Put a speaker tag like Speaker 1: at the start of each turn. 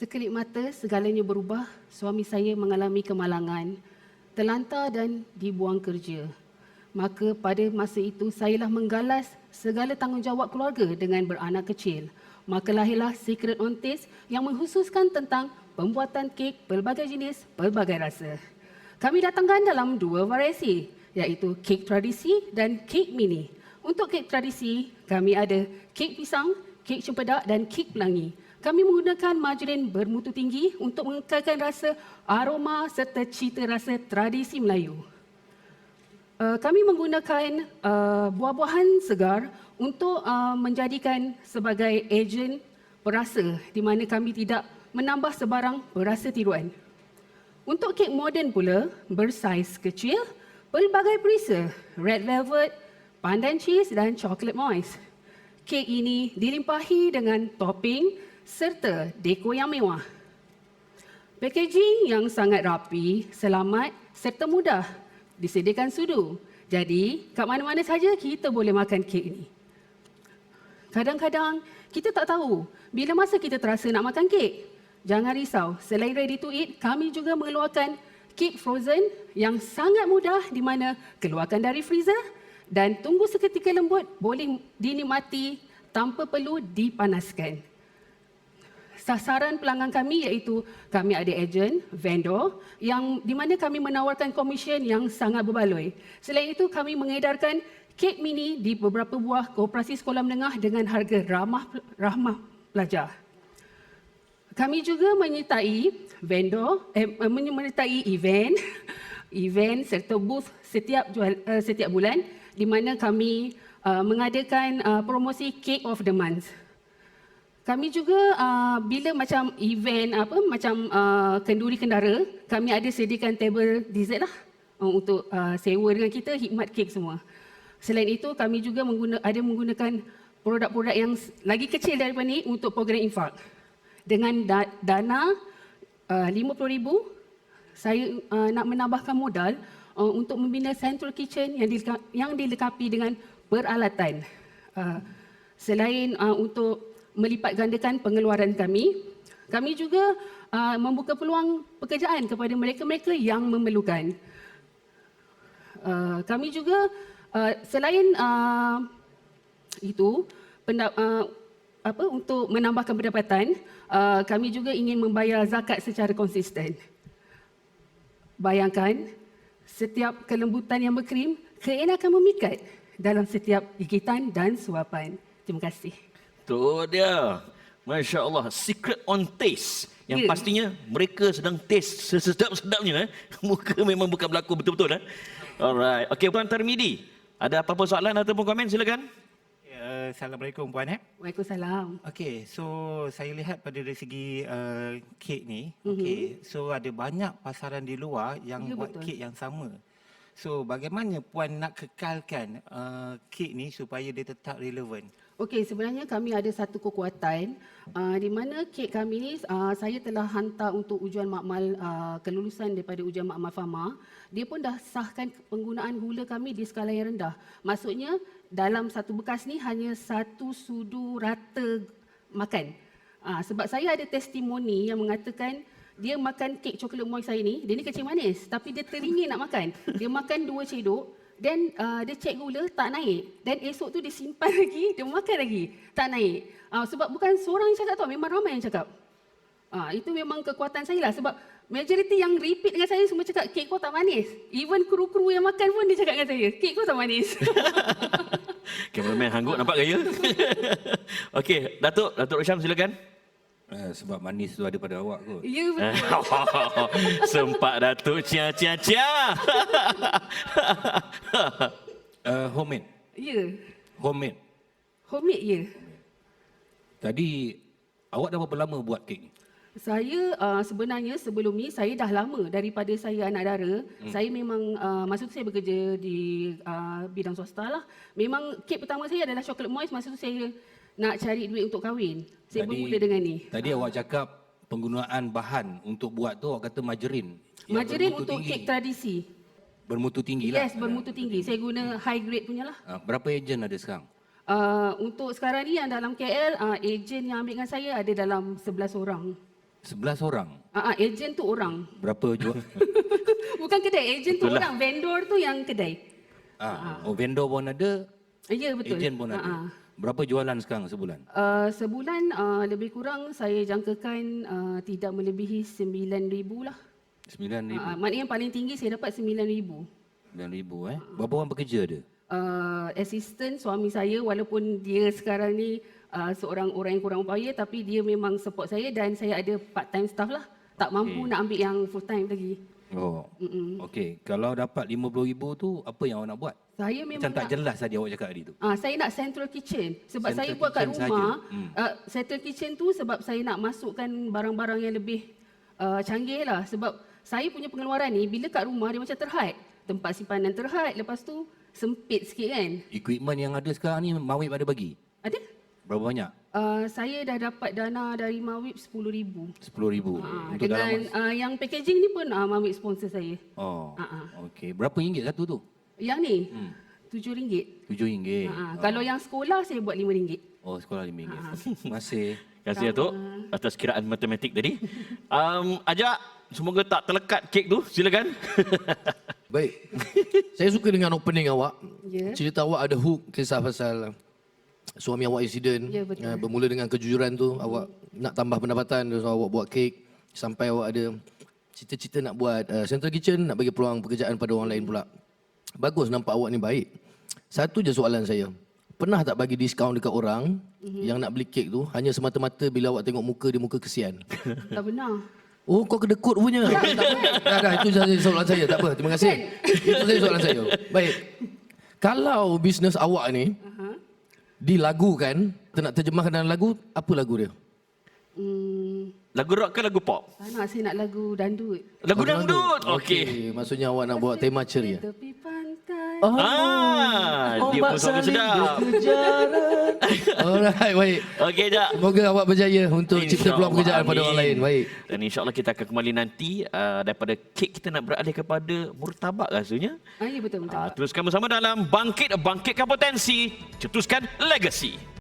Speaker 1: Sekelip mata segalanya berubah. Suami saya mengalami kemalangan, terlantar dan dibuang kerja. Maka pada masa itu sayalah menggalas segala tanggungjawab keluarga dengan beranak kecil. Maka lahirlah Secret on Taste yang menghususkan tentang pembuatan kek pelbagai jenis, pelbagai rasa. Kami datangkan dalam dua variasi, iaitu kek tradisi dan kek mini. Untuk kek tradisi, kami ada kek pisang, kek cempedak dan kek pelangi. Kami menggunakan margarin bermutu tinggi untuk mengekalkan rasa aroma serta cita rasa tradisi Melayu. Uh, kami menggunakan uh, buah-buahan segar untuk uh, menjadikan sebagai ejen perasa di mana kami tidak menambah sebarang perasa tiruan. Untuk kek moden pula, bersaiz kecil, pelbagai perisa, red velvet, pandan cheese dan chocolate moist. Kek ini dilimpahi dengan topping serta dekor yang mewah. Packaging yang sangat rapi, selamat serta mudah. Disediakan sudu. Jadi, kat mana-mana saja kita boleh makan kek ini. Kadang-kadang kita tak tahu bila masa kita terasa nak makan kek. Jangan risau, selain ready to eat, kami juga mengeluarkan kek frozen yang sangat mudah di mana keluarkan dari freezer dan tunggu seketika lembut boleh dinikmati tanpa perlu dipanaskan. Sasaran pelanggan kami iaitu kami ada ejen, vendor yang di mana kami menawarkan komisen yang sangat berbaloi. Selain itu kami mengedarkan kek mini di beberapa buah koperasi sekolah menengah dengan harga ramah rahmah pelajar. Kami juga menyertai vendor, eh, menyertai event, event serta booth setiap jual, uh, setiap bulan di mana kami uh, mengadakan uh, promosi Cake of the Month. Kami juga uh, bila macam event apa macam uh, kenduri kendara, kami ada sediakan table dessert lah uh, untuk uh, sewa dengan kita hikmat kek semua. Selain itu kami juga mengguna, ada menggunakan produk-produk yang lagi kecil daripada ini untuk program infak. Dengan da, dana uh, RM50,000, saya uh, nak menambahkan modal uh, untuk membina central kitchen yang, yang dilengkapi dengan peralatan. Uh, selain uh, untuk melipat gandakan pengeluaran kami, kami juga uh, membuka peluang pekerjaan kepada mereka-mereka yang memerlukan. Uh, kami juga uh, selain uh, itu pendap, uh, apa untuk menambahkan pendapatan, uh, kami juga ingin membayar zakat secara konsisten. Bayangkan setiap kelembutan yang berkrim, keenakan memikat dalam setiap gigitan dan suapan. Terima kasih.
Speaker 2: Tu dia. Masya Allah, secret on taste. Yang
Speaker 1: Ya.
Speaker 2: pastinya mereka sedang taste sesedap-sedapnya. Eh. Muka memang bukan berlaku betul-betul. Eh. Alright. Okey, Puan Tarmidi. Ada apa-apa soalan ataupun komen? Silakan.
Speaker 3: Uh, Assalamualaikum Puan eh.
Speaker 1: Waalaikumsalam.
Speaker 3: Okey, so saya lihat pada dari segi uh, kek ni,
Speaker 1: Mhm.
Speaker 3: okey, so ada banyak pasaran di luar yang
Speaker 1: Ya,
Speaker 3: buat
Speaker 1: betul.
Speaker 3: kek yang sama. So bagaimana puan nak kekalkan uh, kek ni supaya dia tetap relevan?
Speaker 1: Okey, sebenarnya kami ada satu kekuatan uh, di mana kek kami ni uh, saya telah hantar untuk ujian makmal uh, kelulusan daripada ujian makmal Fama. Dia pun dah sahkan penggunaan gula kami di skala yang rendah. Maksudnya dalam satu bekas ni hanya satu sudu rata makan. Uh, sebab saya ada testimoni yang mengatakan dia makan kek coklat moist saya ni, dia ni kecil manis tapi dia teringin nak makan. Dia makan dua cedok dan uh, dia cek gula tak naik. Dan esok tu dia simpan lagi, dia makan lagi. Tak naik. Uh, sebab bukan seorang yang cakap tau, memang ramai yang cakap. Uh, itu memang kekuatan saya lah. Sebab majoriti yang repeat dengan saya semua cakap, kek kau tak manis. Even kru-kru yang makan pun dia cakap dengan saya, kek kau tak manis.
Speaker 2: Kameraman hanggut nampak gaya. Okey, Datuk, Datuk Rosham silakan.
Speaker 4: Eh, sebab manis tu ada pada awak kot.
Speaker 1: ya betul.
Speaker 2: Sempat Datuk cia cia cia.
Speaker 4: Uh, homemade.
Speaker 1: Ya.
Speaker 4: Homemade.
Speaker 1: Homemade ya.
Speaker 4: Tadi awak dah berapa lama buat kek ni?
Speaker 1: Saya uh, sebenarnya sebelum ni saya dah lama daripada saya anak dara. Hmm. Saya memang uh, masa tu saya bekerja di uh, bidang swasta lah. Memang kek pertama saya adalah chocolate moist. Masa tu saya nak cari duit untuk kahwin. Saya bermula dengan ni.
Speaker 4: Tadi awak cakap penggunaan bahan untuk buat tu awak kata margarin. yang
Speaker 1: Margarin
Speaker 4: bermutu
Speaker 1: untuk
Speaker 4: tinggi.
Speaker 1: kek tradisi.
Speaker 4: Bermutu tinggi lah.
Speaker 1: Yes, bermutu tinggi. Saya guna high grade punya lah.
Speaker 4: Uh, berapa ejen ada sekarang?
Speaker 1: Uh, untuk sekarang ni yang dalam KL, uh, ejen yang ambil dengan saya ada dalam 11 orang.
Speaker 4: 11 orang.
Speaker 1: Ah, ah, ejen tu orang.
Speaker 4: Berapa jual?
Speaker 1: Bukan kedai, ejen tu
Speaker 2: Itulah.
Speaker 1: orang. Vendor tu yang kedai.
Speaker 4: ah, oh vendor pun ada,
Speaker 1: Ya, betul.
Speaker 4: ejen pun
Speaker 1: Ah,
Speaker 4: ada.
Speaker 1: ah.
Speaker 4: Berapa jualan sekarang sebulan?
Speaker 1: Uh, sebulan uh, lebih kurang saya jangkakan uh, tidak melebihi 9,000 lah.
Speaker 4: 9,000.
Speaker 1: Uh, maknanya yang paling tinggi saya dapat 9,000.
Speaker 4: 9,000 eh. Berapa orang bekerja ada?
Speaker 1: Uh, assistant suami saya walaupun dia sekarang ni uh, seorang orang yang kurang upaya tapi dia memang support saya dan saya ada part time staff lah. Tak mampu nak ambil yang full time lagi.
Speaker 4: Oh. Okey, kalau dapat 50,000 tu apa yang awak nak buat?
Speaker 1: Saya memang
Speaker 4: Macam tak
Speaker 1: nak,
Speaker 4: jelas tadi awak cakap tadi tu.
Speaker 1: Ah, saya nak central kitchen sebab
Speaker 4: Central
Speaker 1: saya buat kat
Speaker 4: kitchen
Speaker 1: rumah.
Speaker 4: saja. Hmm.
Speaker 1: Uh, central kitchen tu sebab saya nak masukkan barang-barang yang lebih uh, canggih lah sebab saya punya pengeluaran ni bila kat rumah dia macam terhad. Tempat simpanan terhad, lepas tu sempit sikit kan.
Speaker 4: Equipment yang ada sekarang ni Mawib ada bagi.
Speaker 1: Ada?
Speaker 4: Berapa banyak?
Speaker 1: Uh, saya dah dapat dana dari Mawib RM10,000.
Speaker 4: 10,000.
Speaker 1: Uh,
Speaker 4: Untuk dalam
Speaker 1: dengan uh, yang packaging ni pun uh, Mawib sponsor saya.
Speaker 4: Oh.
Speaker 1: Ah, ah.
Speaker 4: Okey, berapa ringgit satu tu?
Speaker 1: Yang ni RM7.
Speaker 4: RM7. ringgit.
Speaker 1: Uh, Kalau yang sekolah saya buat RM5.
Speaker 4: Oh, sekolah RM5. Terima kasih.
Speaker 2: Terima kasih Datuk atas kiraan matematik tadi. Um, ajak, semoga tak terlekat kek tu. Silakan.
Speaker 5: Baik. Saya suka dengan opening awak.
Speaker 1: Ya.
Speaker 5: Cerita awak ada hook kisah pasal suami awak insiden.
Speaker 1: Ya, betul.
Speaker 5: Ah, bermula dengan kejujuran tu awak nak tambah pendapatan so awak buat kek sampai awak ada cita-cita nak buat uh, central kitchen nak bagi peluang pekerjaan pada orang lain pula. Bagus nampak awak ni baik. Satu je soalan saya. Pernah tak bagi diskaun dekat orang
Speaker 1: Mhm.
Speaker 5: yang nak beli kek tu hanya semata-mata bila awak tengok muka dia muka kesian?
Speaker 1: Tak benar.
Speaker 5: Oh kau kedekut punya. tak. Dah, dah, itu sahaja soalan saya. Tak apa. Terima kasih. Itu saja soalan saya. Baik. Kalau bisnes awak ni dilagukan, kita nak terjemahkan dalam lagu, apa lagu dia?
Speaker 1: Hmm,
Speaker 2: Lagu rock ke lagu pop?
Speaker 1: tak nak saya nak lagu dandut.
Speaker 2: Lagu dangdut. Okey.
Speaker 5: Maksudnya awak nak buat tema ceria.
Speaker 1: Tepi pantai.
Speaker 5: Oh,
Speaker 2: Ah, dia pun suara sedap.
Speaker 5: Alright, baik.
Speaker 2: Okey, Jak.
Speaker 5: Semoga awak berjaya untuk cipta peluang pekerjaan pada orang lain. Baik.
Speaker 2: Dan insyaAllah kita akan kembali nanti uh, daripada kek kita nak beralih kepada murtabak rasanya.
Speaker 1: Ah, ya betul betul.
Speaker 2: Uh, teruskan bersama dalam Bangkit Bangkitkan Potensi, cetuskan legasi.